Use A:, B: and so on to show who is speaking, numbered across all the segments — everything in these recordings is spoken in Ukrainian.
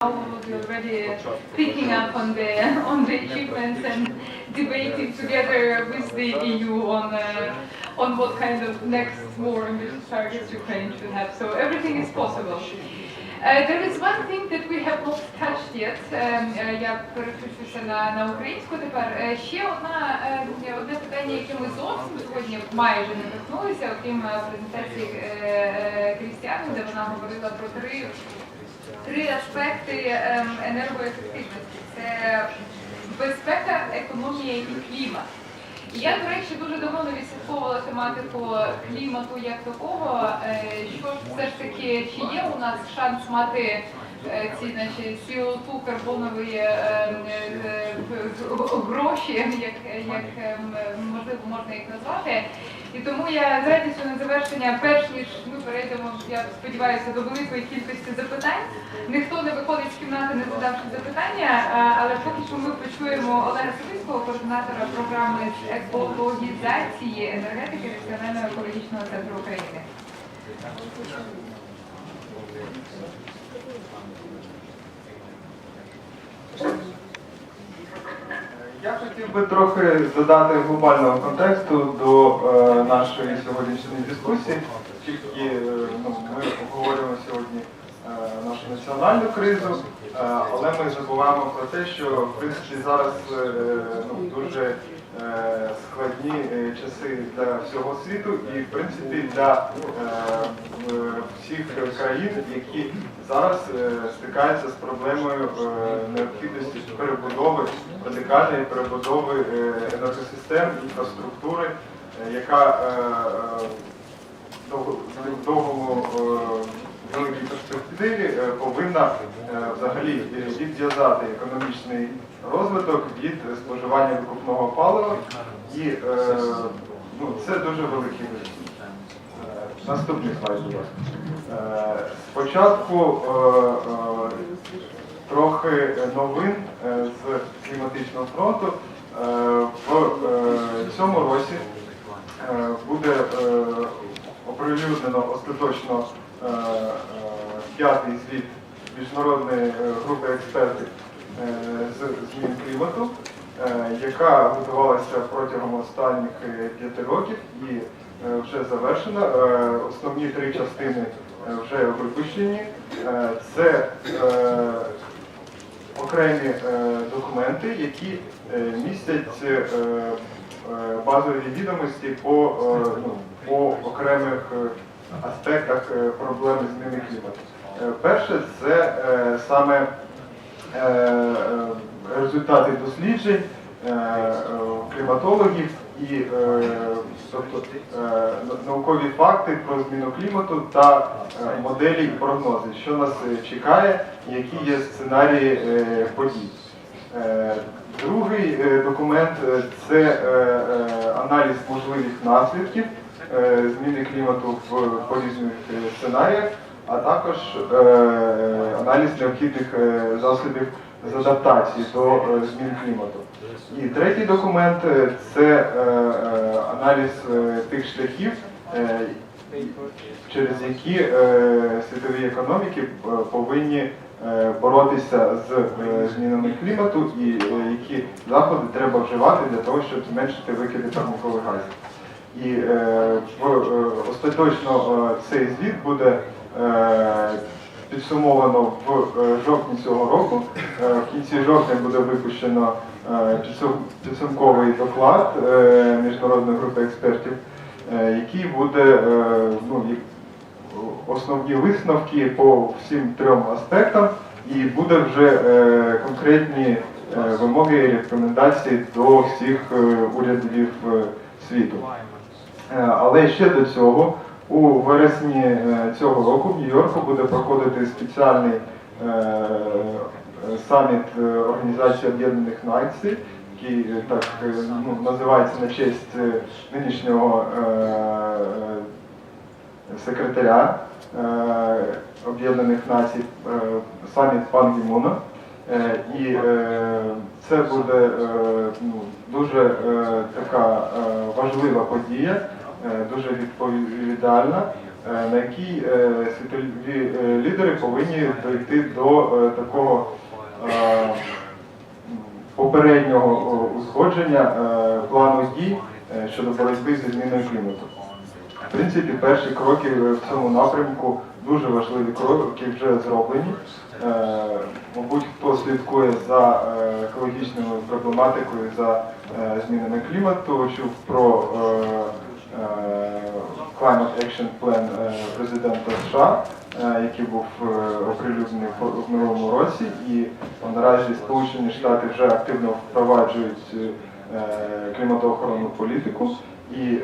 A: Now we're already picking up on the on the achievements and debating together with the EU on uh, on what kind of next more ambitious targets Ukraine should have. So everything is possible. Uh, there is one thing that we have not touched yet. Um, е, я переключуся на, на українську тепер. Е, Ще одна, е, одне питання, яке ми зовсім сьогодні майже не торкнулися, окрім е, презентації е, е, Крістіани, де вона говорила про три три аспекти ем, енергоефективності: це безпека, економія і клімат. Я, до речі, дуже давно відслідковувала тематику клімату як такого. Е, Що все ж таки, чи є у нас шанс мати е, ці значить, CO2 карбонові е, е, г- гроші, як, як ем, можливо можна їх назвати. І тому я з радістю на завершення, перш ніж перейдемо, я сподіваюся, до великої кількості запитань. Ніхто не виходить з кімнати, не задавши запитання, але поки що ми почуємо Олега Савицького, координатора програми з екологізації енергетики Національного екологічного центру України.
B: Я хотів би трохи додати глобального контексту до е, нашої сьогоднішньої дискусії, оскільки е, ну, ми обговорюємо сьогодні е, нашу національну кризу, е, але ми забуваємо про те, що в принципі зараз ну, дуже складні часи для всього світу і в принципі для всіх країн, які зараз стикаються з проблемою необхідності перебудови, радикальної перебудови енергосистем, інфраструктури, яка довго- е, великій перспективі е, повинна е, взагалі відв'язати економічний розвиток від споживання викупного палива. І ну, це дуже великий. Е, Наступний слайд, будь ласка. Спочатку трохи новин з кліматичного фронту. В цьому році е, буде е, оприлюднено остаточно е, е, п'ятий звіт міжнародної е, групи експертів з змін клімату, яка готувалася протягом останніх п'яти років і вже завершена. Основні три частини вже випущені. Це окремі документи, які містять базові відомості по, ну, по окремих аспектах е, проблеми зміни клімату. Е, Перше це е, саме результати досліджень кліматологів і тобто, наукові факти про зміну клімату та моделі і прогнози, що нас чекає, які є сценарії подій. Другий документ це аналіз можливих наслідків зміни клімату в по різних е, сценаріях, а також е, аналіз необхідних е, засобів з адаптації до е, змін клімату. І третій документ е, це е, е, аналіз е, тих шляхів, е, через які е, світові економіки е, повинні е, боротися з е, змінами клімату і е, які заходи треба вживати для того, щоб зменшити викиди парникових газів. І е, в, е, остаточно е, цей звіт буде підсумовано в жовтні цього року. В кінці жовтня буде випущено підсумковий доклад міжнародної групи експертів, який буде ну, основні висновки по всім трьом аспектам, і буде вже конкретні вимоги і рекомендації до всіх урядів світу. Е, Але ще до цього, у вересні е, цього року в Нью-Йорку буде проходити спеціальний е, саміт Організації Об'єднаних Націй, який так ну, називається на честь нинішнього секретаря Об'єднаних Націй саміт Пан Гімуна. І це буде ну, дуже така важлива подія, дуже відповідальна. е, на якій е, світові е, лідери повинні дойти до е, такого е, попереднього узгодження е, плану дій е, щодо боротьби зі зміною клімату. В принципі, перші кроки в цьому напрямку дуже важливі кроки вже зроблені. Е, Мабуть, хто слідкує за е, екологічною проблематикою, за е, змінами клімату, чув про е, е, Climate Action Plan е, президента США, е, який був е, оприлюднений в минулому році, і наразі Сполучені Штати вже активно впроваджують е, кліматоохоронну політику. І е,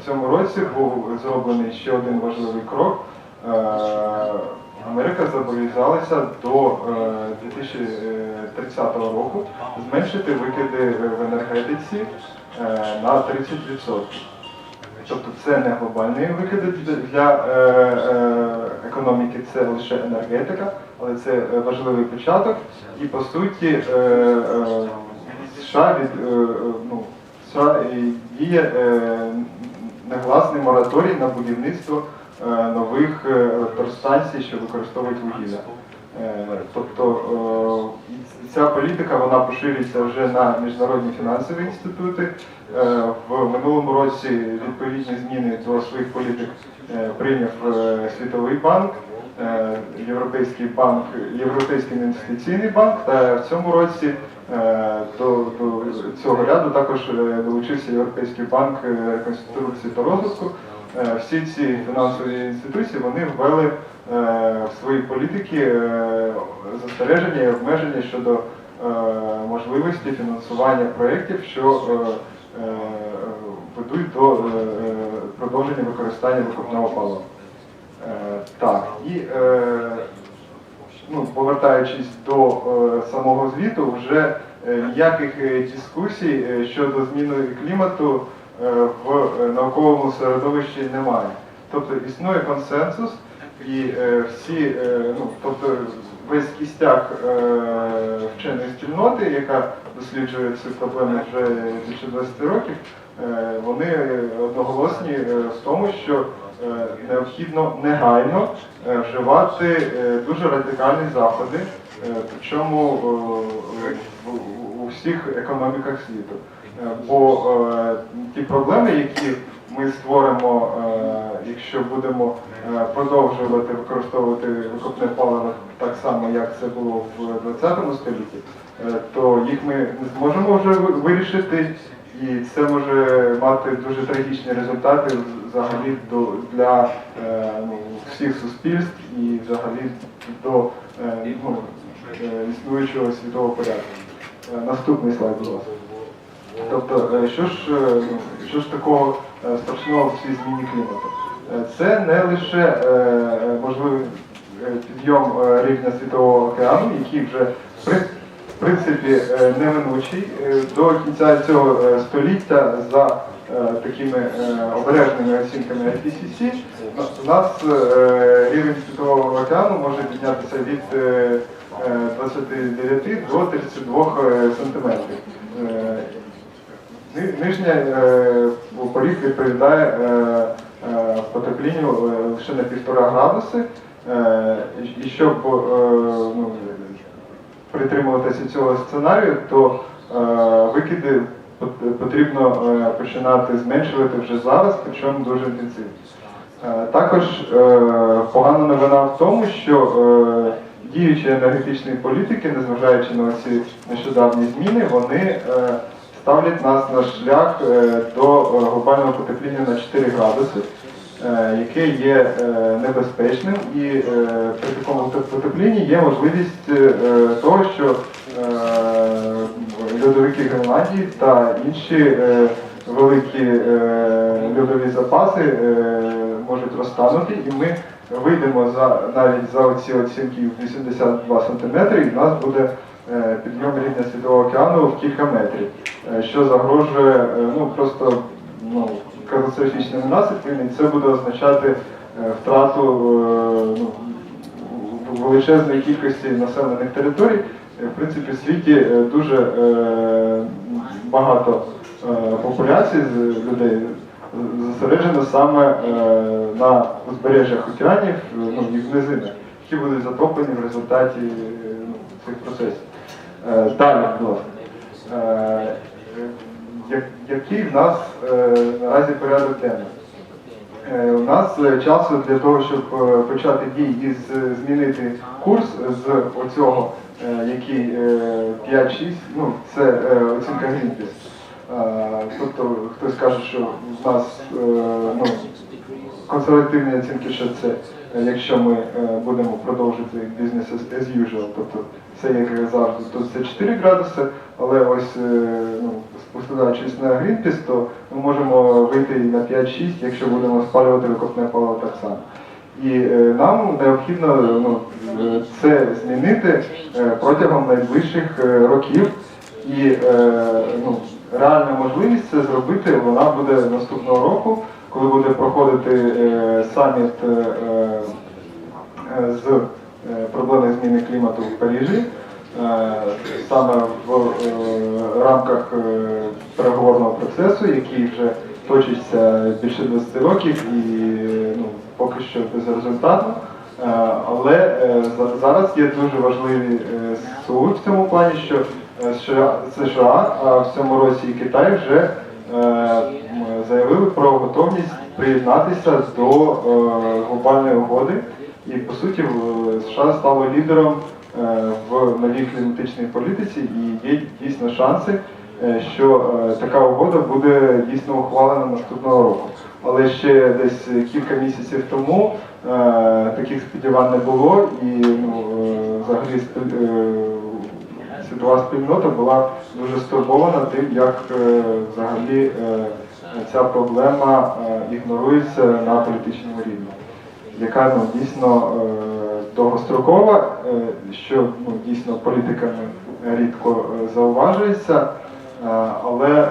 B: в цьому році був зроблений ще один важливий крок. Е, Америка зобов'язалася до е, 2030 року зменшити викиди е, в енергетиці е, на 30%. Тобто це не глобальні викиди для, е, е, економіки, це лише енергетика, але це е, важливий початок. І по суті США від ну, США діє негласний мораторій на будівництво нових електростанцій, що використовують вугілля. Е, Тобто е, ця політика вона поширюється вже на міжнародні фінансові інститути. Е, В минулому році відповідні зміни до своїх політик прийняв Світовий банк, Європейський банк, Європейський інвестиційний банк. Та в цьому році до, до цього ряду також долучився Європейський банк реконструкції та розвитку. Всі ці фінансові інституції вони ввели в свої політики е, застереження і обмеження щодо е, можливості фінансування проєктів, що е, е, ведуть до е, е, продовження використання викопного палива. Е, Так, і е, ну, повертаючись до е, самого звіту, вже е, ніяких е, дискусій е, щодо зміни клімату е, в е, науковому середовищі немає. Тобто існує консенсус, і е, всі, е, ну, тобто весь кістяк е, вченої спільноти, яка досліджує ці проблеми вже більше 20 років, е, вони одноголосні е, в тому, що е, необхідно негайно е, вживати е, дуже радикальні заходи, е, причому е, у всіх економіках світу. Бо е, ті проблеми, які ми створимо, якщо будемо е, продовжувати використовувати викопне паливо так само, як це було в 20 столітті, е, то їх ми не зможемо вже вирішити, і це може мати дуже трагічні результати взагалі для е, ну, всіх суспільств і взагалі до ну, існуючого світового порядку. Наступний слайд, будь ласка. Тобто, що ж, ну, що ж такого страшного в цій зміні клімату? Е, Це не лише е, е, можливий підйом рівня світового океану, який вже в при- принципі неминучий до кінця цього століття за такими обережними оцінками IPCC, у нас рівень світового океану може піднятися від е, е, 29 до 32 е, сантиметрів. Нижня поріг відповідає е, е, потеплінню е, лише на півтора градуси. Е, і- щоб ну, притримуватися цього сценарію, то викиди потрібно починати зменшувати вже зараз, причому дуже інтенсивно. Також погана новина в тому, що діючі енергетичні політики, незважаючи на ці нещодавні зміни, вони ставлять нас на шлях е, до е, глобального потепління на 4 градуси, е, яке є небезпечним, і при такому потеплінні є можливість того, що льодовики Гренландії та інші великі льодові запаси можуть розтанути, і ми вийдемо за навіть за ці оцінки в 82 см, і в нас буде підйом рівня світового океану в кілька метрів, е, що загрожує е, ну просто ну, катастрофічними наслідками, і це буде означати е, втрату е, ну, величезної кількості населених територій. Е, В принципі, в світі е, дуже е, багато е, популяцій з людей, зосереджено саме е, на узбережжях океанів, е, ну, і в низинах, які будуть затоплені в результаті е, ну, цих процесів. Е, Далі. Е, Який в нас е, наразі порядок денний? У нас часу для того, щоб почати дій і змінити курс з оцього, який е, 5-6, ну це оцінка Greenpeace. Тобто хтось каже, що в нас ну, консервативні оцінки, що це якщо ми е, будемо продовжити бізнес as usual, тобто все як завжди, то це 4 градуси, але ось е, ну, спостерігаючись на Greenpeace, то ми можемо вийти і на 5-6, якщо будемо спалювати викопне паливо так само. І е, нам необхідно ну, е, це змінити е, протягом найближчих е, років. І е, ну, реальна можливість це зробити вона буде наступного року, коли буде проходити е, саміт е, е, з проблеми зміни клімату в Парижі. Саме в рамках переговорного процесу, який вже точиться більше 20 років і ну, поки що безрезультатно. Е, Але за- зараз є дуже важливі е, СУ в цьому плані, що США, США, а в цьому році і Китай вже заявили про готовність приєднатися до е, глобальної угоди. І по суті в- США стало лідером е, в новій кліматичній політиці і є дійсно шанси, е, що е, така угода буде дійсно ухвалена наступного року. Але ще десь кілька місяців тому е, таких сподівань не було, і ну, е, взагалі е, світова спільнота була дуже стурбована тим, як е, взагалі е, ця проблема е, ігнорується на політичному рівні, яка ну, дійсно е, довгострокова, е, що ну, дійсно політиками рідко зауважується. Але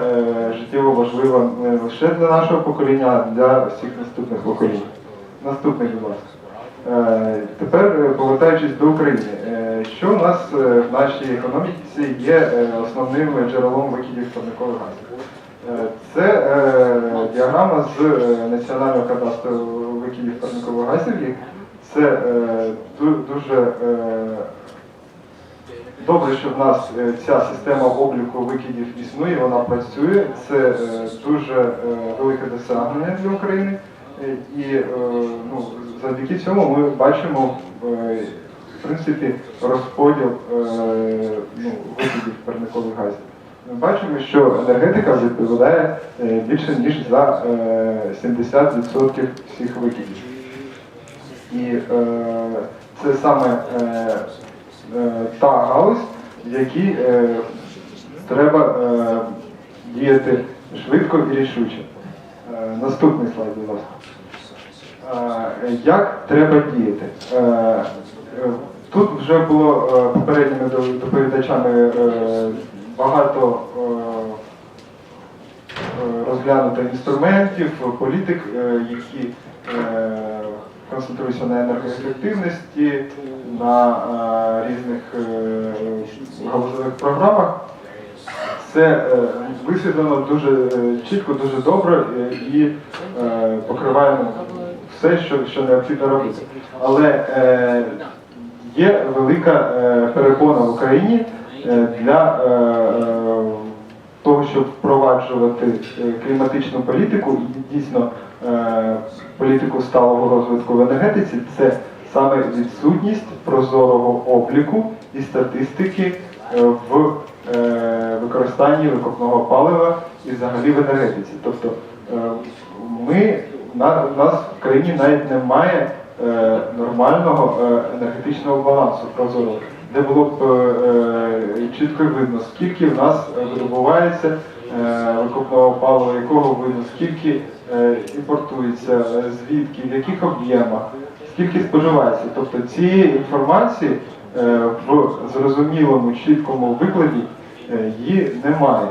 B: життєво важливо не лише для нашого покоління, а для всіх наступних поколінь. Наступний, будь ласка. Тепер повертаючись до України, що у нас е, в нашій економіці є е, основним джерелом викидів парникових газів? Е, Це діаграма з національного кадастру викидів парникових газів. Це дуже Добре, що в нас ця система обліку викидів існує, вона працює. Це дуже велике досягнення для України. І ну, завдяки цьому ми бачимо принципі розподіл е, ну, викидів парникових газів. Ми бачимо, що енергетика відповідає е, більше ніж за е, 70% всіх викидів. І е, це саме е, е, та галузь, в якій е, треба е, діяти швидко і рішуче. Е, наступний слайд, будь ласка. Е, як треба діяти? Тут вже було е, попередніми доповідачами е, багато е, розглянуто інструментів, політик, які концентруються на енергоефективності, на різних галузевих програмах. Це висвітлено дуже чітко, дуже добре і покриває ну, все, що, необхідно робити. Але є велика е, перепона в Україні е, для е, того, щоб впроваджувати кліматичну політику і дійсно політику сталого розвитку в енергетиці, це саме відсутність прозорого обліку і статистики в використанні викопного палива і взагалі в енергетиці. Тобто ми на у нас в країні навіть немає е, нормального е, енергетичного балансу прозорого, де було б е, чітко видно, скільки в нас видобувається викопного палива, якого виду, скільки е, імпортується, звідки, в яких об'ємах, скільки споживається. Тобто цієї інформації в зрозумілому, чіткому викладі її немає.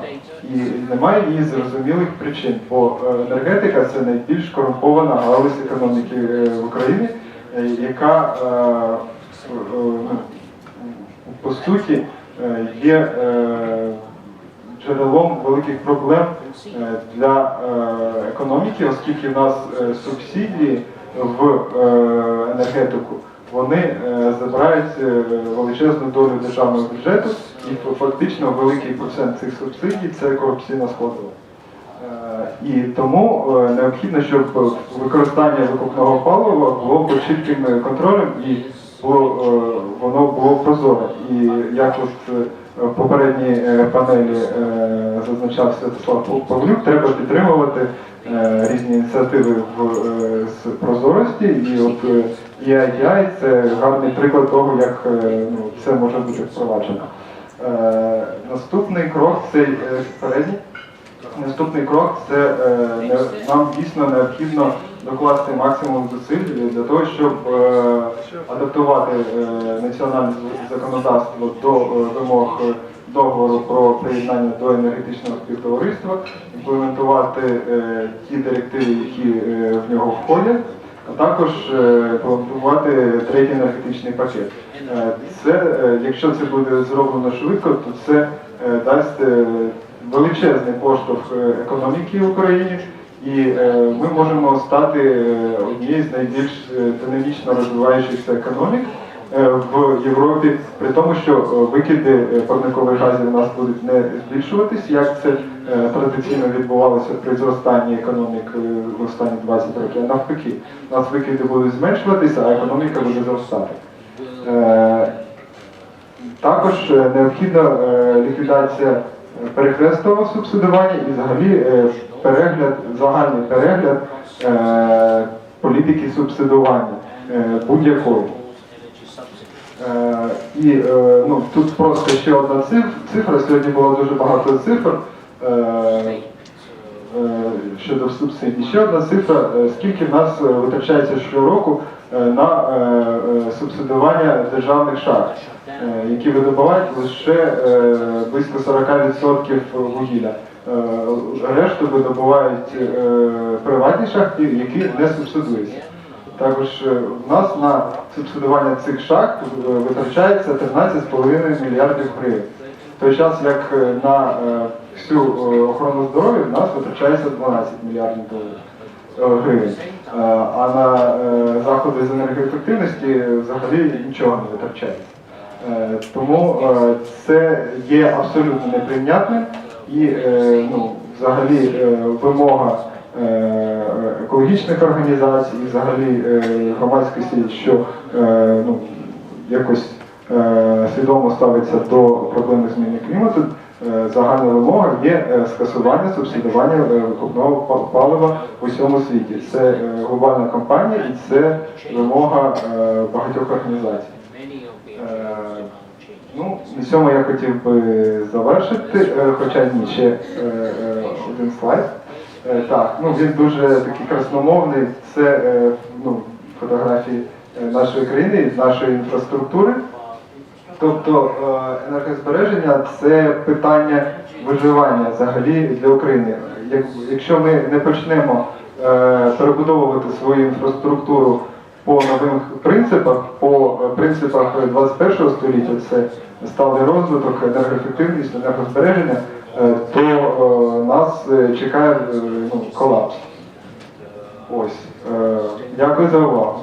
B: І немає її зрозумілих причин, бо е, енергетика це найбільш корумпована галузь економіки е, в Україні, е, яка по суті є джерелом великих проблем для економіки, оскільки в нас субсидії в енергетику вони е, забирають е, величезну долю державного бюджету, і фактично великий процент цих субсидій це корупційна складова. Е, І тому необхідно, щоб використання викупного палива було під чітким контролем і воно було прозоре. І як от в попередній панелі зазначав Святослав Павлюк, треба підтримувати різні ініціативи в, з прозорості. І от EITI – це гарний приклад того, як е, ну, це може бути впроваджено. Е, Наступний крок це е. Наступний крок це е, нам дійсно необхідно докласти максимум зусиль для того, щоб е, адаптувати е, національне законодавство до е, вимог договору про приєднання до енергетичного співтовариства, імплементувати е, ті директиви, які е, в нього входять, а також планувати третій енергетичний пакет. Е, Це, е, якщо це буде зроблено швидко, то це е, дасть е, величезний поштовх е, економіки в Україні, і е, ми можемо стати е, однією з найбільш е, динамічно розвиваючихся економік е, в Європі, при тому, що е, викиди е, парникових газів у нас будуть не збільшуватись, як це е, традиційно відбувалося при зростанні економік е, в останні 20 років. Навпаки, у нас викиди будуть зменшуватися, а економіка буде зростати. Е, також е, необхідна е, ліквідація е, перехрестового субсидування і взагалі е, перегляд, загальний перегляд е, політики субсидування е, будь-якої. Е, І е, ну, тут просто ще одна цифра. Сьогодні було дуже багато цифр е, щодо субсидій. Ще одна цифра, скільки в нас витрачається щороку на субсидування державних шахт, які видобувають лише близько 40% вугілля. Решту видобувають приватні шахти, які не субсидуються. Також е, в нас на субсидування цих шахт е, витрачається 13,5 мільярдів гривень. В той час, як е, на всю охорону здоров'я в нас витрачається 12 мільярдів гривень. А на заходи з енергоефективності взагалі нічого не витрачається. Тому це є абсолютно неприйнятним і ну, взагалі вимога екологічних організацій, і взагалі е, громадськості, що е, ну, якось е, свідомо ставиться до проблеми зміни клімату. Загальна вимога є скасування субсидування викопного па- палива в усьому світі. Це глобальна кампанія і це вимога багатьох організацій. Ну, на цьому я хотів би завершити, хоча ні, ще один слайд. Е, Так, ну він дуже такий красномовний. Це е, ну, фотографії е, нашої країни, нашої інфраструктури. Тобто енергозбереження це питання виживання взагалі для України. Якщо ми не почнемо перебудовувати свою інфраструктуру по новим принципах, по принципах 21 століття, це сталий розвиток, енергоефективність, енергозбереження, то е, нас е, чекає е, ну, колапс. Ось. Е, Дякую за увагу.